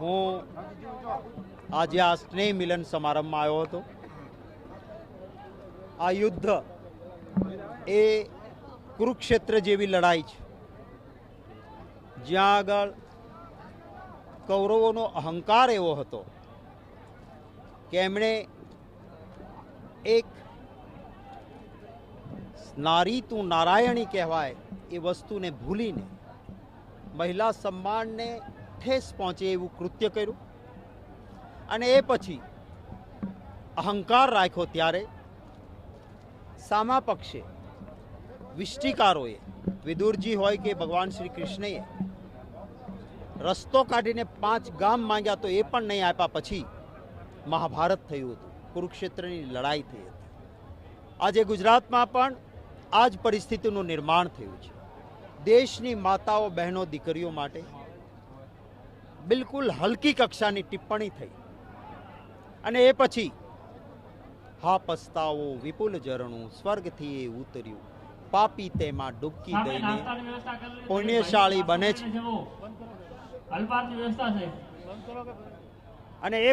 હું આજે આ સ્નેહ મિલન સમારંભમાં આવ્યો હતો. આ યુદ્ધ એ કુરુક્ષેત્ર જેવી લડાઈ છે. જ્યાં આગળ કૌરવોનો અહંકાર એવો હતો કે એમણે એક નારી તું નારાયણી કહેવાય એ વસ્તુને ભૂલીને મહિલા સન્માનને ઠેસ પહોંચે એવું કૃત્ય કર્યું. અને એ પછી અહંકાર રાખ્યો ત્યારે સામા પક્ષે વિષ્ટિકારોએ, વિદુરજી હોય કે ભગવાન શ્રી કૃષ્ણએ, રસ્તો કાઢીને પાંચ ગામ માંગ્યા તો એ પણ નહીં આપ્યા. પછી મહાભારત થયું હતું. કુરુક્ષેત્રની લડાઈ થઈ હતી. આજે ગુજરાતમાં પણ આ જ પરિસ્થિતિનું નિર્માણ થયું છે. દેશની માતાઓ બહેનો દીકરીઓ માટે બિલકુલ હલકી કક્ષાની ટિપ્પણી થઈ. અને એ પછી હા પસ્તાવો વિપુલ ઝરણું સ્વર્ગથી એ ઉતર્યું. પાપી તેમાં ડૂબકી દઈને. પુણ્યશાળી બને છે. અને એ